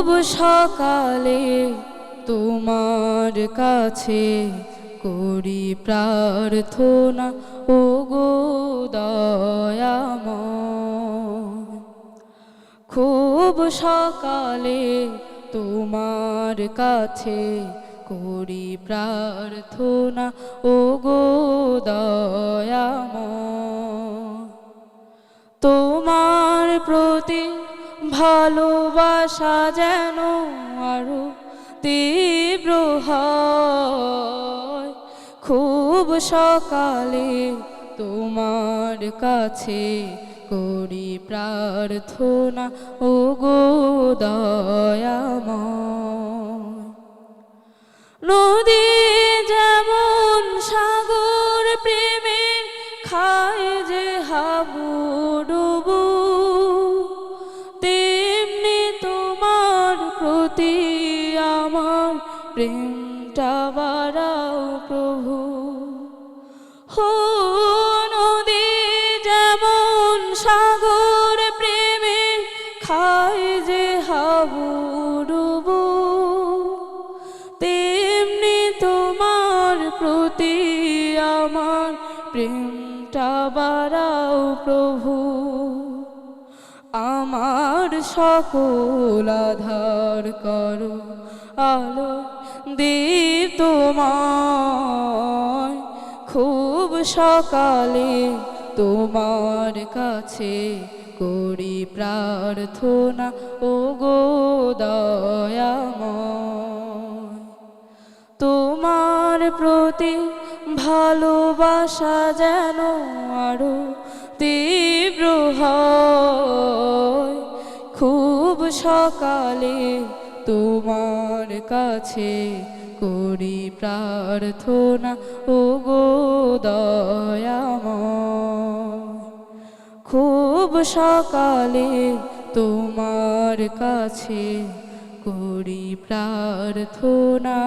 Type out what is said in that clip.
খুব সকালে তোমার কাছে করি প্রার্থনা। ও গো দয়াময়, খুব সকালে তোমার কাছে করি প্রার্থনা। ও গো দয়াময়, তোমার প্রতি ভালোবাসা যেন আরও তীব্র খুব সকালে তোমার কাছে করি প্রার্থনা ও গো দয়াময় প্রতি আমার প্রেমটা বাড়াও প্রভু। হো নদী যেমন সাগর প্রেমে খায় যে হাবুডুবু তেমনি তোমার প্রতি আমার প্রেমটা বাড়াও প্রভু। আমার সকল আধার করো, আলো দীপ তোমায়। খুব সকালে তোমার কাছে করি প্রার্থনা ও গো দয়াময়। তোমার প্রতি ভালোবাসা যেন আরও তীব্র হয়। খুব সকালে তোমার কাছে করি প্রার্থনা। ও গো দয়াম খুব সকালে তোমার কাছে করি প্রার্থনা।